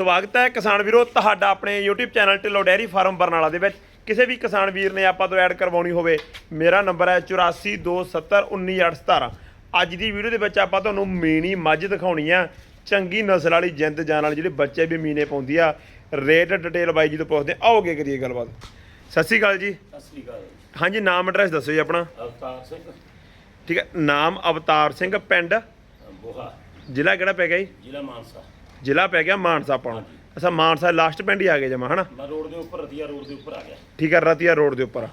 ਸਵਾਗਤ ਹੈ ਕਿਸਾਨ ਵੀਰੋ ਤੁਹਾਡਾ ਆਪਣੇ YouTube channel Dhillon dairy farm Barnala ਦੇ ਵਿੱਚ। ਕਿਸੇ ਵੀ ਕਿਸਾਨ ਵੀਰ ਨੇ ਆਪਾਂ ਤੋਂ ਐਡ ਕਰਵਾਉਣੀ ਹੋਵੇ ਮੇਰਾ ਨੰਬਰ ਹੈ 8427191817 ਅੱਜ ਦੀ ਵੀਡੀਓ ਦੇ ਵਿੱਚ ਆਪਾਂ ਤੁਹਾਨੂੰ ਮੀਣੀ ਮੱਝ ਦਿਖਾਉਣੀ ਆ। ਚੰਗੀ ਨਸਲ ਵਾਲੀ ਜਿੰਦ ਜਾਨ ਵਾਲੀ ਜਿਹੜੇ ਬੱਚੇ ਵੀ ਮੀਨੇ ਪਾਉਂਦੀ ਆ। ਰੇਟ ਡਿਟੇਲ ਬਾਈ ਜੀ ਤੋਂ ਪੁੱਛਦੇ। ਆਓਗੇ ਕਰੀਏ ਗੱਲਬਾਤ। ਸਤਿ ਸ਼੍ਰੀ ਅਕਾਲ ਜੀ। ਸਤਿ ਸ੍ਰੀ ਅਕਾਲ ਹਾਂਜੀ ਨਾਮ ਐਡਰੈਸ ਦੱਸੋ ਜੀ ਆਪਣਾ। ਅਵਤਾਰ ਸਿੰਘ। ਠੀਕ ਹੈ ਨਾਮ ਅਵਤਾਰ ਸਿੰਘ ਪਿੰਡ? ਬੋਹਾ। ਜ਼ਿਲ੍ਹਾ ਕਿਹੜਾ ਪੈ ਗਿਆ ਜੀ? ਜ਼ਿਲ੍ਹਾ ਮਾਨਸਾ। ਜ਼ਿਲ੍ਹਾ ਪੈ ਗਿਆ ਮਾਨਸਾ ਆਪਾਂ ਨੂੰ। ਅੱਛਾ ਮਾਨਸਾ ਲਾਸਟ ਪਿੰਡ ਹੀ ਆ ਗਏ ਜਮਾ ਹਨਾ? ਰੋਡ ਦੇ ਉੱਪਰ ਰਤੀਆ ਰੋਡ ਦੇ ਉੱਪਰ ਆ ਗਿਆ। ਠੀਕ ਹੈ ਰਤੀਆ ਰੋਡ ਦੇ ਉੱਪਰ।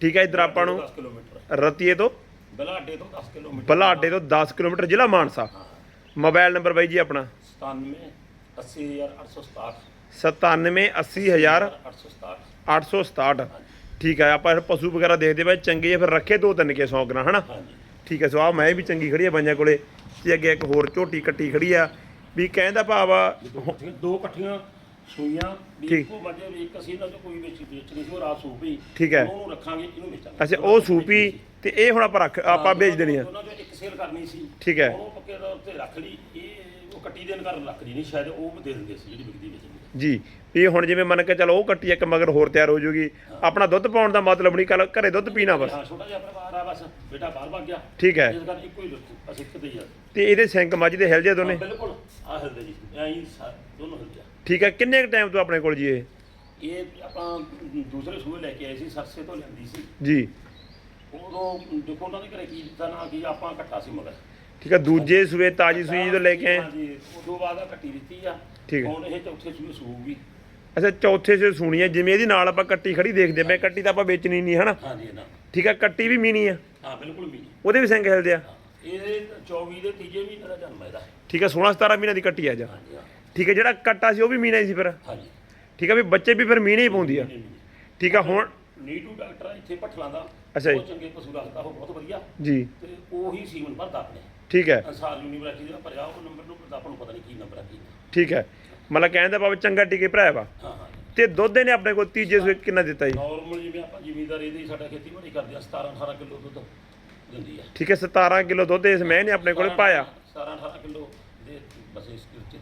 ਠੀਕ ਹੈ ਇਧਰ ਆਪਾਂ ਨੂੰ 10 ਕਿਲੋਮੀਟਰ। ਰਤੀਏ ਤੋਂ ਬਲਾਡੇ ਤੋਂ 10 ਕਿਲੋਮੀਟਰ। ਬਲਾਡੇ ਤੋਂ 10 ਕਿਲੋਮੀਟਰ ਜ਼ਿਲ੍ਹਾ ਮਾਨਸਾ। ਮੋਬਾਈਲ ਨੰਬਰ ਬਾਈ ਜੀ ਆਪਣਾ। 97 80867 97 80000 867 867 ਠੀਕ ਹੈ ਆਪਾਂ ਪਸ਼ੂ ਵਗੈਰਾ ਦੇਖਦੇ ਬਾਈ ਚੰਗੇ ਆ ਫਿਰ ਰੱਖੇ ਦੋ ਤਿੰਨ ਕੇ ਸੌਂਕ ਨਾਲ ਹਨਾ? ਠੀਕ ਹੈ ਸੋ ਆ ਮੈਂ ਵੀ ਚੰਗੀ ਖੜੀ ਆ ਪੰਜਾਂ ਕੋਲੇ। ਤੇ ਅੱਗੇ ਇੱਕ ਹੋਰ ਝੋਟੀ ਕੱਟੀ ਖੜੀ ਆ। ਵੀ ਕਹਿੰਦਾ ਭਾਵ ਆ ਦੋ ਇਕੱਠੀਆਂ- ਦੋ ਇਕੱਠੀਆਂ ਸੂਈਆਂ ਵੀ ਠੀਕ। ਇੱਕੋ ਮੱਝੇ ਵੀ ਇੱਕ ਅਸੀਂ ਇਹਨਾਂ ਚੋਂ ਕੋਈ ਵੇਚੀ ਵੇਚਣੀ ਸੀ ਉਹ ਰਾਤ ਸੂਪੀ ਠੀਕ ਹੈ। ਉਹਨੂੰ ਰੱਖਾਂਗੇ ਇਹਨੂੰ ਵੇਚਾਂਗੇ ਅੱਛਾ ਉਹ ਸੂਪੀ ਤੇ ਇਹ ਹੁਣ ਆਪਾਂ ਰੱਖ ਆਪਾਂ ਵੇਚ ਦੇਣੀ ਆ ਉਹਨਾਂ ਚੋਂ ਇੱਕ ਸੇਲ ਕਰਨੀ ਸੀ ਠੀਕ ਹੈ। ਉਹਨੂੰ ਪੱਕੇ ਤੌਰ ਤੇ ਰੱਖ ਲਈ ਇਹ ਕੱਟੀ ਦੇਣ ਕਾਰਨ ਰੱਖ ਲਈ ਨਹੀਂ ਸ਼ਾਇਦ ਉਹ ਦੇ ਦਿੰਦੇ ਸੀ ਜਿਹੜੀ ਵਿਕਦੀ ਵੇਚਣੀ ਜੀ ਇਹ ਹੁਣ ਜਿਵੇਂ ਮੰਨ ਕੇ ਚਲੋ ਉਹ ਕੱਟੀ ਇੱਕ ਮਗਰ ਹੋਰ ਤਿਆਰ ਹੋ ਜੂਗੀ। ਆਪਣਾ ਦੁੱਧ ਪਾਉਣ ਦਾ ਮਤਲਬ ਨਹੀਂ ਕੱਲ ਘਰੇ ਦੁੱਧ ਪੀਣਾ ਬਸ। ਹਾਂ ਛੋਟਾ ਜਿਹਾ ਪਰਿਵਾਰ ਆ ਬਸ ਬੇਟਾ ਬਾਹਰ ਭੱਗ ਗਿਆ। ਠੀਕ ਹੈ। ਇਸ ਕਰਕੇ ਇੱਕੋ ਹੀ ਰੁੱਤ ਅਸੀਂ ਦੇ ਹੀ ਆ। ਤੇ ਇਹਦੇ ਸਿੰਕ ਮੱਝ ਦੇ ਹਿਲ ਜੇ ਦੋਨੇ ਬਿਲਕੁਲ ਆ ਹਿਲਦੇ ਜੀ ਐਂ ਦੋਨੋਂ ਹਿਲਦੇ ਆ। ਠੀਕ ਹੈ ਕਿੰਨੇ ਟਾਈਮ ਤੋਂ ਆਪਣੇ ਕੋਲ ਜੀ ਇਹ? ਇਹ ਆਪਾਂ ਦੂਸਰੇ ਸੂਏ ਲੈ ਕੇ ਆਏ ਸੀ ਸਰਸੇ ਤੋਂ ਲੈਂਦੀ ਸੀ। ਜੀ। ਉਦੋਂ ਦੇਖੋ ਉਹਨਾਂ ਦੇ ਘਰੇ ਕੀ ਦਿੱਤਾ ਨਾ ਕੀ ਆਪਾਂ ਇਕੱਠਾ ਸੀ ਮਗਰ। ਠੀਕ ਹੈ ਦੂਜੇ ਸੂਏ ਤਾਜੀ ਸੂਈ ਜਦੋਂ ਲੈ ਕੇ ਆਏ। ਹਾਂਜੀ ਉਦੋਂ ਬਾਅਦ ਆ ਕੱਟੀ ਦਿੱਤੀ ਆ। ਠੀਕ ਹੈ। ਹੁਣ ਇਹ ਚੌਥੇ ਸੂਏ ਸੂਊਗੀ। ਅੱਛਾ ਚੌਥੇ ਸੇ ਸੁਣੀ ਹੈ ਜਿਵੇਂ ਇਹਦੀ ਨਾਲ ਆਪਾਂ ਕੱਟੀ ਖੜੀ ਦੇਖਦੇ ਪਏ ਕੱਟੀ ਤਾਂ ਆਪਾਂ ਵੇਚਣੀ ਨਹੀਂ ਹਨਾ? ਹਾਂਜੀ ਇਹਨਾਂ ਠੀਕ ਹੈ ਕੱਟੀ ਵੀ ਮੀਨੀ ਆ। ਹਾਂ ਬਿਲਕੁਲ ਵੀ ਉਹਦੇ ਵੀ ਸਿੰਕ ਹਿਲਦੇ ਆ। ਇਹ 24 ਦੇ ਤੀਜੇ ਮਹੀਨੇ ਦਾ ਜਨਮ ਹੈ ਇਹਦਾ। ਠੀਕ ਹੈ 16 17 ਮਹੀਨੇ ਦੀ ਕੱਟੀ ਆ ਜਾ ਹਾਂਜੀ ਹਾਂ। ਠੀਕ ਹੈ ਜਿਹੜਾ ਕੱਟਾ ਸੀ ਉਹ ਵੀ ਮੀਨਾ ਹੀ ਸੀ ਫਿਰ। ਹਾਂਜੀ। ਠੀਕ ਹੈ ਵੀ ਬੱਚੇ ਵੀ ਫਿਰ ਮੀਨੇ ਹੀ ਪਾਉਂਦੀ ਆ। ਠੀਕ ਹੈ ਹੁਣ ਨੀਟੂ ਡਾਕਟਰ ਆ ਇੱਥੇ ਭੱਠਲਾਂ ਦਾ ਅੱਛਾ ਜੀ। ਚੰਗੇ ਪਸ਼ੂ ਰੱਖਦਾ ਉਹ ਬਹੁਤ ਵਧੀਆ। ਜੀ। ਤੇ ਉਹੀ ਸੀਮਨ ਭਰਦਾ ਆਪਣੇ। ਠੀਕ ਹੈ। ਅੰਸਾਰ ਯੂਨੀਵਰਸਿਟੀ ਦਾ ਭਰਿਆ ਉਹ ਨੰਬਰ ਨੂੰ ਆਪਾਂ ਨੂੰ ਪਤਾ ਨਹੀਂ ਕੀ ਨੰਬਰ ਆ ਕੀ ਨਹੀਂ। ਠੀਕ ਹੈ। ਮਤਲਬ ਕਹਿੰਦਾ ਬਾਬਾ ਚੰਗਾ ਟਿਕੇ ਭਰਾ ਵਾ। ਹਾਂ ਹਾਂ। ਤੇ ਦੁੱਧ ਇਹਨੇ ਆਪਣੇ ਕੋਲ ਤੀਜੇ ਸੂਏ ਕਿੰਨਾ ਦਿੱਤਾ ਜੀ? ਨਾਰਮਲ ਜਿਵੇਂ ਆਪਾਂ ਜ਼ਿਮੀਦਾਰ ਇਹਦੀ ਸਾਡਾ ਖੇਤੀਬਾੜੀ ਕਰਦੇ ਆ 17 18 ਕਿਲੋ ਦੁੱਧ ਦਿੰਦੀ ਆ। ਠੀਕ ਹੈ 17 ਕਿਲੋ ਦੁੱਧ ਇਸ ਮੈਂ ਨੇ ਆਪਣੇ ਕੋਲੇ ਪਾਇਆ। 17 18 ਕਿਲੋ ਦੇ ਬਸ ਇਸ ਵਿੱਚ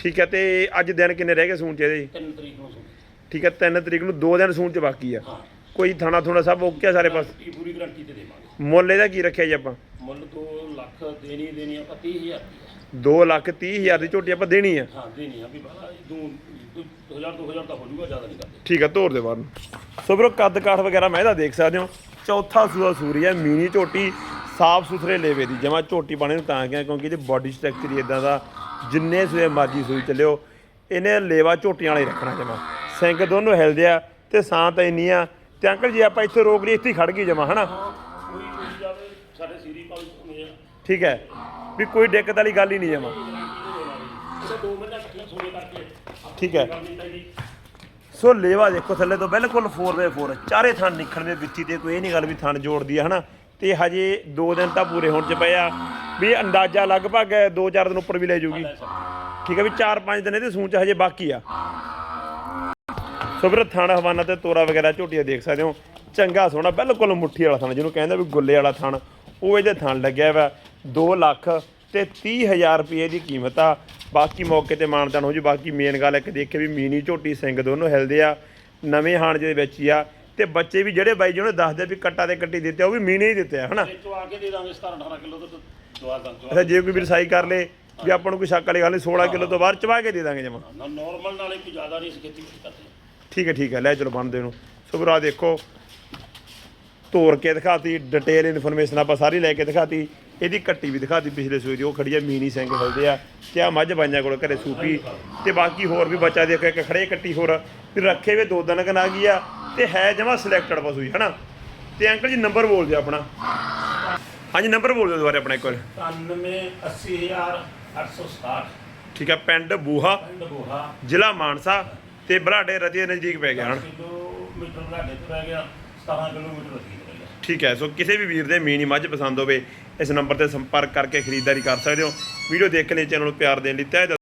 ਠੀਕ ਹੈ ਤੇ ਅੱਜ ਦਿਨ ਕਿੰਨੇ ਰਹਿ ਗਏ ਸੂਣ ਚ ਇਹਦੇ? ਜੀ? 3 ਤਰੀਕ ਨੂੰ ਸੁਣੀ ਠੀਕ ਹੈ 3 ਤਰੀਕ ਨੂੰ 2 ਦਿਨ ਸੂਣ ਚ ਬਾਕੀ ਆ। ਕੋਈ ਥਾਣਾ ਥੁਣਾ ਸਭ ਓਕੇ ਆ ਸਾਰੇ ਪਾਸ? ਪੂਰੀ ਗਾਰੰਟੀ ਤੇ ਦੇਵਾਂਗੇ। ਮੁੱਲ ਇਹਦਾ ਕੀ ਰੱਖਿਆ ਜੀ ਆਪਾਂ? ਮੁੱਲ 2 ਲੱਖ ਦੇਣੀ ਦੇਣੀ ਆਪਾਂ 30000 ਰੁਪਏ 2 ਲੱਖ 30 ਹਜ਼ਾਰ ਦੀ ਝੋਟੀ ਆਪਾਂ ਦੇਣੀ ਆ। ਹਾਂ ਦੇਣੀ ਆ ਵੀ ਬਾਹਲਾ ਦੂ 2000 2000 ਤਾਂ ਹੋ ਜਾਊਗਾ ਜ਼ਿਆਦਾ ਨਹੀਂ ਕਰਦੇ। ਠੀਕ ਹੈ ਤੋਰ ਦੇ ਬਾਹਰ ਨੂੰ। ਸੋ ਵੀਰੋ ਕੱਦ ਕਾਠ ਵਗੈਰਾ ਮੈਂ ਇਹਦਾ ਦੇਖ ਸਕਦੇ ਹੋ। ਚੌਥਾ ਸੂਆ ਸੂਰੀ ਹੈ ਮੀਨੀ ਝੋਟੀ ਸਾਫ਼ ਸੁਥਰੇ ਲੇਵੇ ਦੀ। ਜਮਾ ਝੋਟੀ ਪਾਣੇ ਨੂੰ ਤਾਂ ਗਿਆ ਕਿਉਂਕਿ ਇਹਦੀ ਬਾਡੀ ਸਟਰਕਚਰ ਹੀ ਇਦਾਂ ਦਾ ਜਿੰਨੇ ਸੂਏ ਮਰਜ਼ੀ ਸੂਈ ਚੱਲਿਓ ਇਹਨੇ ਲੇਵਾ ਝੋਟੀਆਂ ਵਾਲਾ ਰੱਖਣਾ ਜਮਾ। ਸਿੰਗ ਦੋਨੋਂ ਹਿਲਦੇ ਆ ਤੇ ਸਾਂ ਤਾਂ ਇੰਨੀ ਆ। ਤੇ ਅੰਕਲ ਜੀ ਆਪਾਂ ਇੱਥੇ ਰੋਕ ਲਈ ਇੱਥੇ ਖੜ ਗਈ ਜਮਾ ਹਨਾ? ਸਾਡੇ ਸੀਰੀ ਪਾਲ ਹੁੰਦੇ ਆ। ਠੀਕ ਹੈ। ਵੀ ਕੋਈ ਦਿੱਕਤ ਵਾਲੀ ਗੱਲ ਹੀ ਨਹੀਂ ਜਮਾ। ਮਹੀਨੇ ਸੋਨੇ ਕਰਕੇ। ਠੀਕ ਹੈ। ਸੋ ਲੇਵਾ ਦੇਖੋ ਥੱਲੇ ਤੋਂ ਬਿਲਕੁਲ 4x4 ਚਾਰੇ ਥਣ ਦੇ ਵਿੱਚ ਹੀ ਤੇ ਕੋਈ ਇਹ ਨਹੀਂ ਗੱਲ ਵੀ ਥਣ ਜੋੜਦੀ ਆ ਹਨਾ? ਤੇ ਹਜੇ 2 ਦਿਨ ਤਾਂ ਪੂਰੇ ਹੋਣ ਚ ਪਏ ਆ। ਵੀ ਅੰਦਾਜ਼ਾ ਲਗਭਗ 2-4 ਦਿਨ ਉੱਪਰ ਵੀ ਲੈ ਜੂਗੀ। ਠੀਕ ਹੈ ਵੀ 4-5 ਦਿਨ ਇਹਦੇ ਸੂਣ ਚ ਹਜੇ ਬਾਕੀ ਆ। ਸੋ ਵੀਰ ਥਣ ਹਵਾਨਾ ਤੇ ਤੋਰਾ ਵਗੈਰਾ ਝੋਟੀਆਂ ਦੇਖ ਸਕਦੇ ਹੋ। ਚੰਗਾ ਸੋਹਣਾ ਬਿਲਕੁਲ ਮੁੱਠੀ ਵਾਲਾ ਥਣ ਜਿਹਨੂੰ ਕਹਿੰਦਾ ਵੀ ਗੁੱਲੇ ਵਾਲਾ ਥਣ। ਉਹ ਇਹਦੇ ਥਣ ਲੱਗਿਆ ਵਾ 2 ਲੱਖ ਤੇ 30000 ਰੁਪਏ ਦੀ ਕੀਮਤ ਆ। ਬਾਕੀ ਮੌਕੇ ਤੇ ਮਾਨਦਾਨ ਹੋ ਜੂ। ਬਾਕੀ ਮੇਨ ਗੱਲ ਇੱਕ ਦੇਖੇ ਵੀ ਮੀਨੀ ਝੋਟੀ ਸਿੰਘ ਦੋਨੋਂ ਹਿਲਦੇ ਆ। ਨਵੇਂ ਹਾਣ ਦੇ ਵਿੱਚ ਹੀ ਆ। ਤੇ ਬੱਚੇ ਵੀ ਜਿਹੜੇ ਬਾਈ ਜੀ ਉਹਨੇ ਦੱਸਦੇ ਵੀ ਕੱਟਾ ਤੇ ਕੱਟੀ ਦਿੱਤੇ ਉਹ ਵੀ ਮੀਨੇ ਹੀ ਦਿੱਤੇ ਆ ਹਨਾ? ਚੋਂ ਆ ਕੇ ਦੇ ਦਾਂਗੇ 17 18 ਕਿਲੋ ਦੁੱਧ ਦਵਾ ਦਾਂਗੇ ਅੱਛਾ ਜੇ ਕੋਈ ਵੀ ਰਸਾਈ ਕਰ ਲੇ ਵੀ ਆਪਾਂ ਨੂੰ ਕੋਈ ਸ਼ੱਕ ਵਾਲੀ ਗੱਲ ਨਹੀਂ 16 ਕਿਲੋ ਤੋਂ ਬਾਹਰ ਚਵਾ ਕੇ ਦੇ ਦਾਂਗੇ ਜਮਾ। ਨਾ ਨਾਰਮਲ ਨਾਲੇ ਕੋਈ ਜ਼ਿਆਦਾ ਨਹੀਂ ਅਸੀਂ ਖੇਤੀ ਕਰਦੇ। ਠੀਕ ਹੈ ਠੀਕ ਹੈ ਲੈ ਚਲੋ ਬੰਦੇ ਨੂੰ। ਸੋ ਵੀਰੋ ਆਹ ਦੇਖੋ ਤੋੜ ਕੇ ਦਿਖਾਤੀ ਡਿਟੇਲ ਇਨਫੋਰਮੇਸ਼ਨ ਆਪਾਂ ਸਾਰੀ ਲੈ ਕੇ ਦਿਖਾਤੀ। ਇਹਦੀ ਕੱਟੀ ਵੀ ਦਿਖਾਤੀ ਪਿਛਲੇ ਸੂਈ ਦੀ ਉਹ ਖੜੀ ਆ ਮੀਨੀ ਸਿੰਘ ਹਿਲਦੇ ਆ। ਤੇ ਆ ਮੱਝ ਬਾਈਆਂ ਕੋਲ ਘਰੇ ਸੂਪੀ। ਤੇ ਬਾਕੀ ਹੋਰ ਵੀ ਬੱਚਾ ਦੇਖ ਇੱਕ ਖੜੇ ਕੱਟੀ ਹੋਰ। ਫਿਰ ਰੱਖੇ ਵੇ ਦੋ ਦਿਨ ਕਨਾ ਗਈ ਆ। ਤੇ ਹੈ ਜਮਾ ਸਿਲੈਕਟਡ ਪਸ਼ੂ ਹੀ ਹਨਾ? ਤੇ ਅੰਕਲ ਜੀ ਨੰਬਰ ਬੋਲ ਦਿਓ ਆਪਣਾ। ਹਾਂਜੀ ਨੰਬਰ ਬੋਲ ਦਿਓ ਦੁਬਾਰਾ ਆਪਣਾ ਇੱਕ ਵਾਰ। 99 80000 867 ਠੀਕ ਹੈ ਪਿੰਡ ਬੂਹਾ। ਪਿੰਡ ਬੋਹਾ। ਜ਼ਿਲ੍ਹਾ ਮਾਨਸਾ। ਤੇ ਬਲਾਡੇ ਰਤੀ ਦੇ ਨਜ਼ਦੀਕ ਪੈ ਗਿਆ ਹਨਾ? ਕਿਲੋਮੀਟਰ ਲਾਡੇ ਤੋਂ ਰਹਿ ਗਿਆ। 17 ਕਿਲੋਮੀਟਰ ਲੱਗੀ ਰਹਿ ਗਿਆ ਠੀਕ ਹੈ, ਸੋ ਕਿਸੇ ਵੀ ਵੀਰ ਦੇ ਮੀਨੀ ਮੱਝ ਪਸੰਦ ਹੋਵੇ, ਇਸ ਨੰਬਰ ਤੇ ਸੰਪਰਕ ਕਰਕੇ ਖਰੀਦਦਾਰੀ ਕਰ ਸਕਦੇ ਹੋ। ਵੀਡੀਓ ਦੇਖਣ ਲਈ ਚੈਨਲ ਨੂੰ ਪਿਆਰ ਦੇਣ ਲਈ ਤਹਿ ਦਿਲ